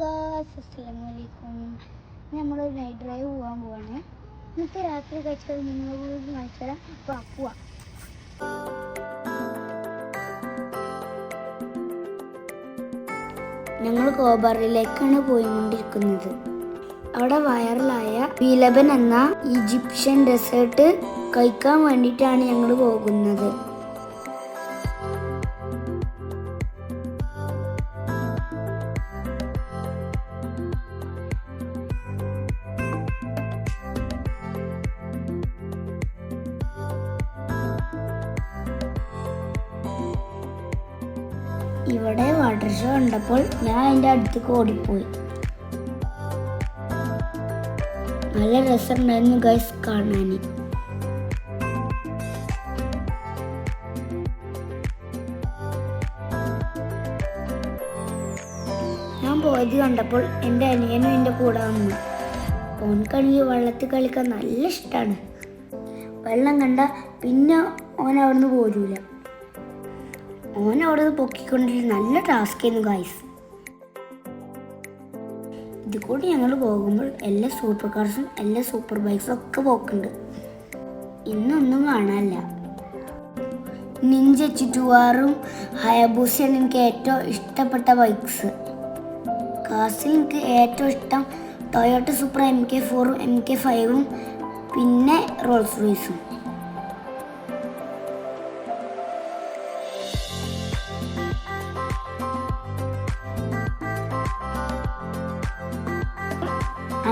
Gauss അസ്സലാമു അലൈക്കും നമ്മൾ നൈറ്റ് ഡ്രൈവ് പോകാൻ പോവാണ്. ഇന്നത്തെ രാത്രി കഴിച്ചത് നിങ്ങളോട് മത്സരം പോവാം. ഞങ്ങൾ ഗോബറിലേക്കാണ് പോയിക്കൊണ്ടിരിക്കുന്നത്. അവിടെ വൈറലായ വിലബൻ എന്ന ഈജിപ്ഷ്യൻ ഡെസേർട്ട് കഴിക്കാൻ വേണ്ടിയിട്ടാണ് ഞങ്ങൾ പോകുന്നത്. ഇവിടെ വാട്ടർ ഷോ കണ്ടപ്പോൾ ഞാൻ അതിന്റെ അടുത്തേക്ക് ഓടിപ്പോയി. നല്ല രസമുണ്ടായിരുന്നു ഗൈസ് കാണാൻ. ഞാൻ പോയത് കണ്ടപ്പോൾ എന്റെ അനിയനും എന്റെ കൂടെ വന്നു. ഓൻക്കാണെങ്കിൽ വെള്ളത്തിൽ കളിക്കാൻ നല്ല ഇഷ്ടമാണ് വെള്ളം കണ്ട പിന്നെ ഓൻ അവിടുന്ന് പോരൂല. ഓൻ അവിടെ പൊക്കിക്കൊണ്ടിരുന്ന നല്ല ടാസ്ക് ആയിരുന്നു ഗൈസ് ഇത് കൂടി ഞങ്ങൾ പോകുമ്പോൾ എല്ലാ സൂപ്പർ കാർസും എല്ലാ സൂപ്പർ ബൈക്സും ഒക്കെ പോക്കുണ്ട്. ഇന്നൊന്നും കാണാനില്ല. നിഞ്ച ചുറ്റുവാറും ഹയബൂസയാണ് എനിക്ക് ഏറ്റവും ഇഷ്ടപ്പെട്ട ബൈക്സ് കാസിൽ എനിക്ക് ഏറ്റവും ഇഷ്ടം ടൊയോട്ട സൂപ്പർ എം കെ ഫോറും എം കെ ഫൈവും പിന്നെ റോൾസ് റോയ്സും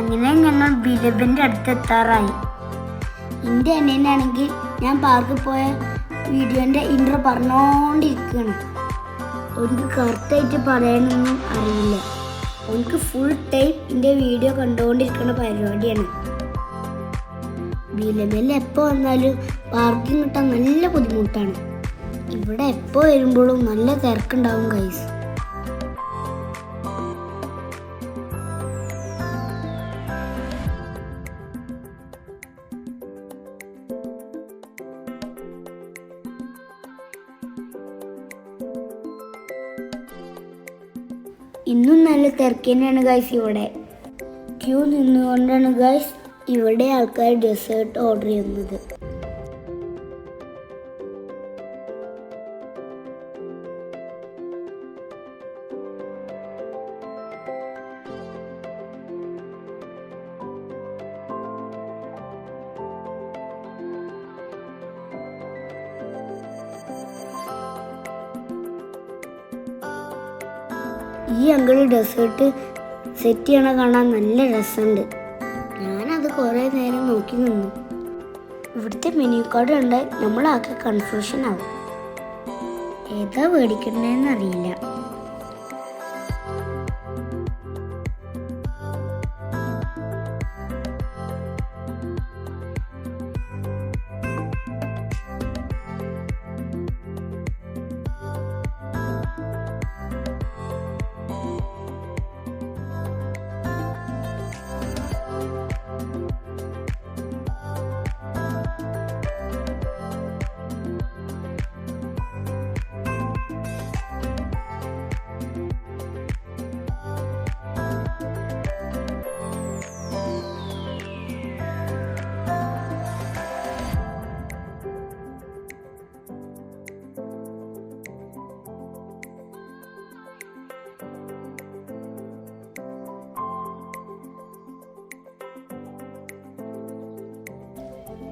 അങ്ങനെ ഞങ്ങൾ ബിലബിന്റെ അടുത്ത് എത്താറായി. എന്റെ അനിയനാണെങ്കിൽ ഞാൻ പാർക്കിൽ പോയ വീഡിയോന്റെ ഇൻട്രോ പറഞ്ഞുകൊണ്ടിരിക്കുകയാണ് എനിക്ക് കറക്റ്റായിട്ട് പറയാനൊന്നും അറിയില്ല. എനിക്ക് ഫുൾ ടൈം എന്റെ വീഡിയോ കണ്ടുകൊണ്ടിരിക്കുന്ന പരിപാടിയാണ്. ബിലബിൽ എപ്പോൾ വന്നാലും പാർക്കിംഗ് കിട്ടാൻ നല്ല ബുദ്ധിമുട്ടാണ്. ഇവിടെ എപ്പോൾ വരുമ്പോഴും നല്ല തിരക്കുണ്ടാവും കൈസ് ഇന്നും നല്ല തിരക്ക് തന്നെയാണ് ഗൈസ് ഇവിടെ. ക്യൂ നിന്നുകൊണ്ടാണ് ഗൈസ് ഇവിടെ ആൾക്കാർ ഡെസേർട്ട് ഓർഡർ ചെയ്യുന്നത്. ഈ അങ്കിൾ ഡെസേർട്ട് സെറ്റ് ചെയ്യണ കാണാൻ നല്ല രസമുണ്ട്. ഞാനത് കുറേ നേരം നോക്കി നിന്നു. ഇവിടുത്തെ മെനു കാർഡ് കണ്ടാൽ നമ്മളാകെ കൺഫ്യൂഷൻ ആവും. ഏതാ മേടിക്കണ്ടേന്ന് അറിയില്ല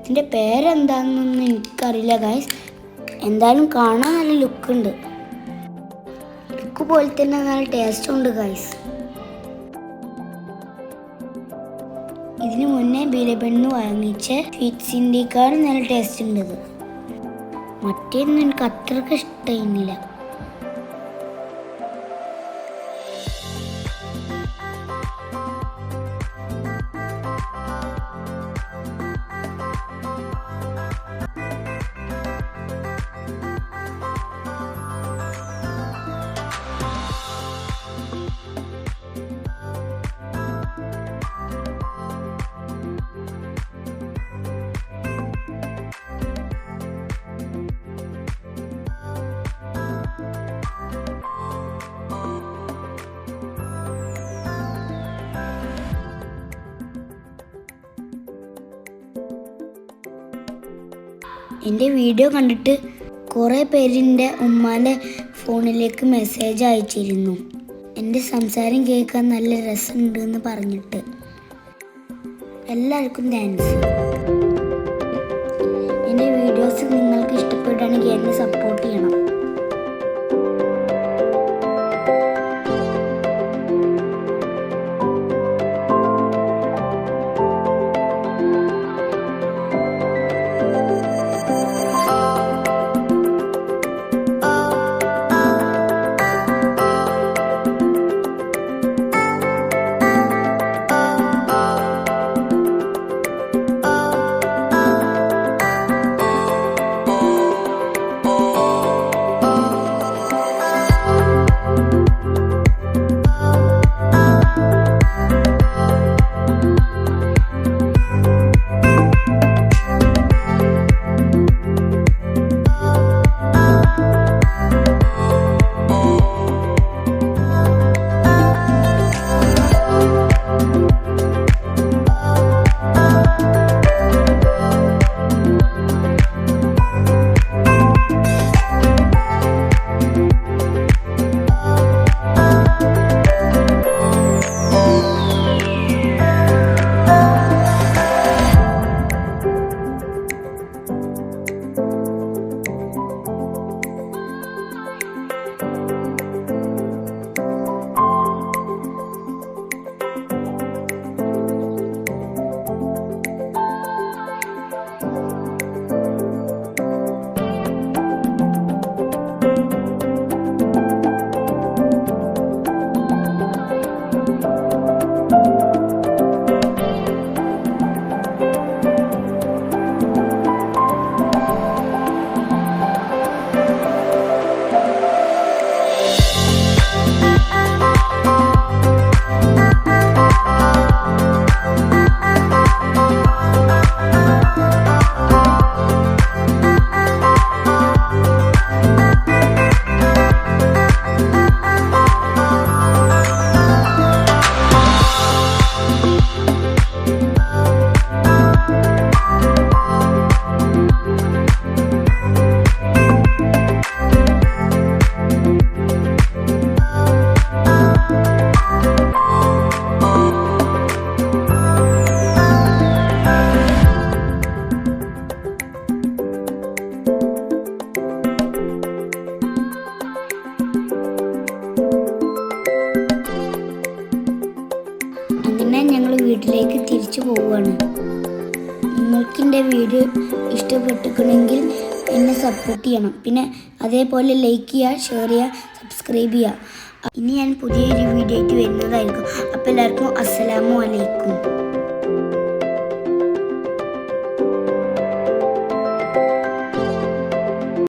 ഇതിന്റെ പേരെന്താണെന്നൊന്നും എനിക്കറിയില്ല ഗൈസ് എന്തായാലും കാണാൻ നല്ല ലുക്ക് ഉണ്ട്. ലുക്ക് പോലെ തന്നെ നല്ല ടേസ്റ്റും ഉണ്ട് ഗൈസ് ഇതിനു മുന്നേ ബിലബെണ്ണ് വാങ്ങിച്ച സ്വീറ്റ്സിന്റെക്കാളും നല്ല ടേസ്റ്റ് ഉണ്ട് ഇത് മറ്റേതൊന്നും എനിക്ക് അത്രയ്ക്ക് ഇഷ്ടമായിരുന്നില്ല എന്റെ വീഡിയോ കണ്ടിട്ട് കുറേ പേരിന്റെ ഉമ്മാന്റെ ഫോണിലേക്ക് മെസ്സേജ് അയച്ചിരുന്നു. എന്റെ സംസാരം കേൾക്കാൻ നല്ല രസമുണ്ട് എന്ന് പറഞ്ഞിട്ട്. എല്ലാവർക്കും താങ്ക്സ് എന്റെ വീഡിയോസ് നിങ്ങൾക്ക് ഇഷ്ടപ്പെടുകയാണെങ്കിൽ എന്നെ സപ്പോർട്ട് പോവുകയാണ് നിങ്ങൾക്ക് എന്റെ വീഡിയോ ഇഷ്ടപ്പെട്ടിട്ടുണ്ടെങ്കിൽ എന്നെ സപ്പോർട്ട് ചെയ്യണം. പിന്നെ അതേപോലെ ലൈക്ക് ചെയ്യുക ഷെയർ ചെയ്യുക സബ്സ്ക്രൈബ് ചെയ്യുക. ഇനി ഞാൻ പുതിയൊരു വീഡിയോ ആയിട്ട് വരുന്നതായിരിക്കും. അപ്പോൾ എല്ലാവർക്കും അസ്സലാമു അലൈക്കും.